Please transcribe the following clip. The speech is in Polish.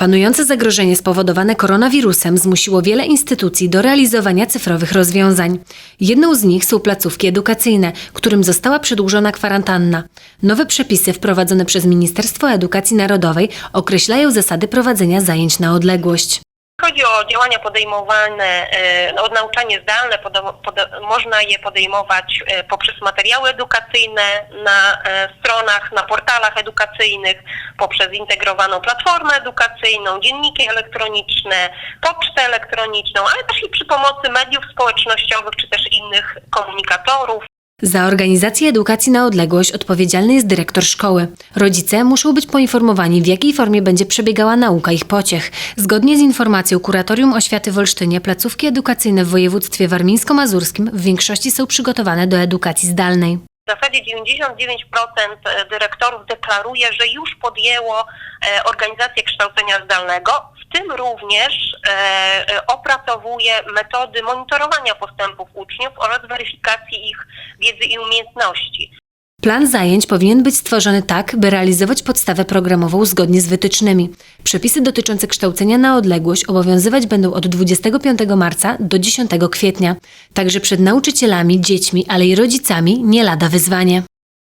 Panujące zagrożenie spowodowane koronawirusem zmusiło wiele instytucji do realizowania cyfrowych rozwiązań. Jedną z nich są placówki edukacyjne, którym została przedłużona kwarantanna. Nowe przepisy wprowadzone przez Ministerstwo Edukacji Narodowej określają zasady prowadzenia zajęć na odległość. Chodzi o działania podejmowane, e, no, nauczanie zdalne, można je podejmować e, poprzez materiały edukacyjne na e, stronach, na portalach edukacyjnych, poprzez zintegrowaną platformę edukacyjną, dzienniki elektroniczne, pocztę elektroniczną, ale też i przy pomocy mediów społecznościowych czy też innych komunikatorów. Za organizację edukacji na odległość odpowiedzialny jest dyrektor szkoły. Rodzice muszą być poinformowani, w jakiej formie będzie przebiegała nauka ich pociech. Zgodnie z informacją Kuratorium Oświaty w Olsztynie, placówki edukacyjne w województwie warmińsko-mazurskim w większości są przygotowane do edukacji zdalnej. W zasadzie 99% dyrektorów deklaruje, że już podjęło e, organizację kształcenia zdalnego, w tym również opracowuje metody monitorowania postępów uczniów oraz weryfikacji ich wiedzy i umiejętności. Plan zajęć powinien być stworzony tak, by realizować podstawę programową zgodnie z wytycznymi. Przepisy dotyczące kształcenia na odległość obowiązywać będą od 25 marca do 10 kwietnia. Także przed nauczycielami, dziećmi, ale i rodzicami nie lada wyzwanie.